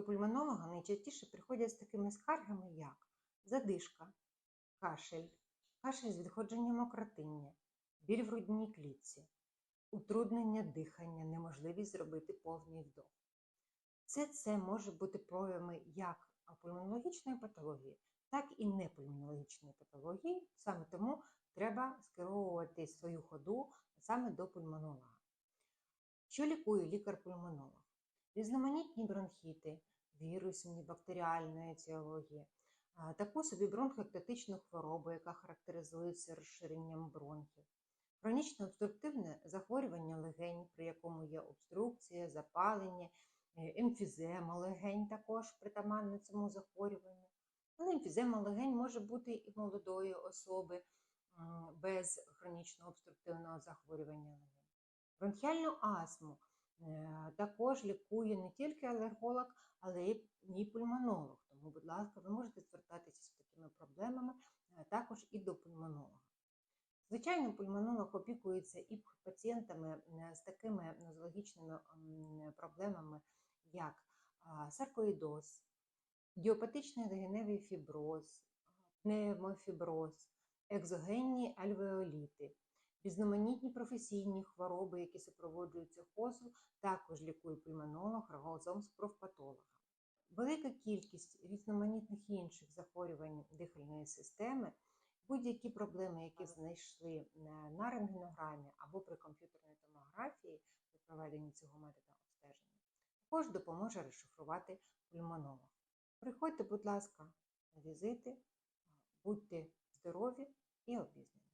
До пульмонолога найчастіше приходять з такими скаргами, як задишка, кашель, кашель з відходженням мокротиння, біль в грудній клітці, утруднення дихання, неможливість зробити повний вдох. Все це може бути проявами як пульмонологічної патології, так і непульмонологічної патології. Саме тому треба скеровувати свою ходу саме до пульмонолога. Що лікує лікар-пульмонолог? Різноманітні бронхіти, вірусні, бактеріальної етіології, таку собі бронхоектатичну хворобу, яка характеризується розширенням бронхів, хронічне обструктивне захворювання легень, при якому є обструкція, запалення, е, емфізема легень також притаманна цьому захворюванню. Але емфізема легень може бути і молодої особи без хронічного обструктивного захворювання легень. Бронхіальну астму також лікує не тільки алерголог, але й пульмонолог. Тому, будь ласка, ви можете звертатися з такими проблемами е, також і до пульмонолога. Звичайно, пульмонолог опікується і пацієнтами е, з такими нозологічними проблемами, як саркоїдоз, діопатичний легеневий фіброз, пневмофіброз, екзогенні альвеоліти, різноманітні професійні хвороби, які супроводжуються хозу, також лікує пульмонолог разом з профпатологом. Велика кількість різноманітних інших захворювань дихальної системи, будь-які проблеми, які знайшли е, на рентгенограмі або при комп'ютерній томографії при проведенні цього методу обстеження, також допоможе розшифрувати пульмонолог. Приходьте, будь ласка, на візити, будьте здорові і обізнані.